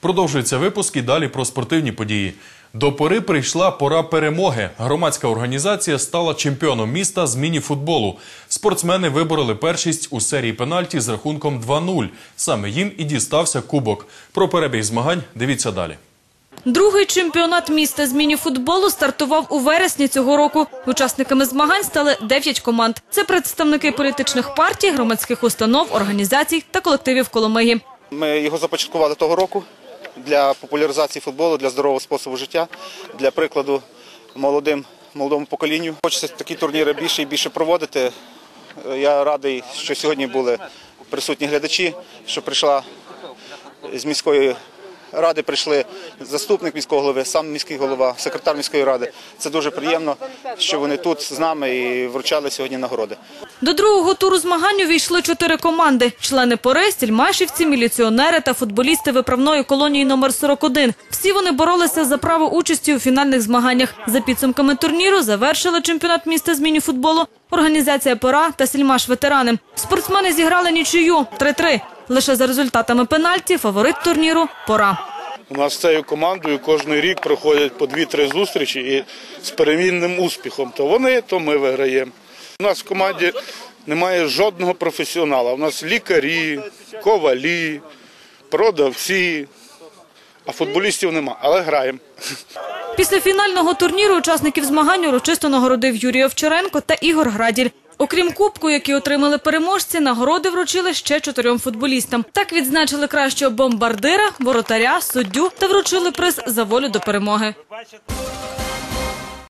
Продовжується випуск і далі про спортивні події. До пори прийшла пора перемоги. Громадська організація стала чемпіоном міста з міні-футболу. Спортсмени вибороли першість у серії пенальті з рахунком 2-0. Саме їм і дістався кубок. Про перебіг змагань дивіться далі. Другий чемпіонат міста з міні-футболу стартував у вересні цього року. Учасниками змагань стали 9 команд. Це представники політичних партій, громадських установ, організацій та колективів Коломиї. Ми його започаткували того року для популяризації футболу, для здорового способу життя, для прикладу молодим молодому поколінню. Хочеться такі турніри більше і більше проводити. Я радий, що сьогодні були присутні глядачі, що прийшла з міської ради, прийшли заступник міського голови, сам міський голова, секретар міської ради. Це дуже приємно, що вони тут з нами і вручали сьогодні нагороди. До другого туру змагань увійшли чотири команди: члени пори, стільмашівці, міліціонери та футболісти виправної колонії номер 41. Всі вони боролися за право участі у фінальних змаганнях. За підсумками турніру завершили чемпіонат міста з міні-футболу, організація пора та сільмаш ветерани. Спортсмени зіграли нічию 3-3. Лише за результатами пенальті фаворит турніру пора. У нас з цією командою кожен рік проходять по 2-3 зустрічі і з перемінним успіхом. То вони, то ми виграємо. У нас в команді немає жодного професіонала. У нас лікарі, ковалі, продавці, а футболістів нема, але граємо. Після фінального турніру учасників змагань урочисто нагородив Юрій Овчаренко та Ігор Граділь. Окрім кубку, який отримали переможці, нагороди вручили ще чотирьом футболістам. Так відзначили кращого бомбардира, воротаря, суддю та вручили приз за волю до перемоги.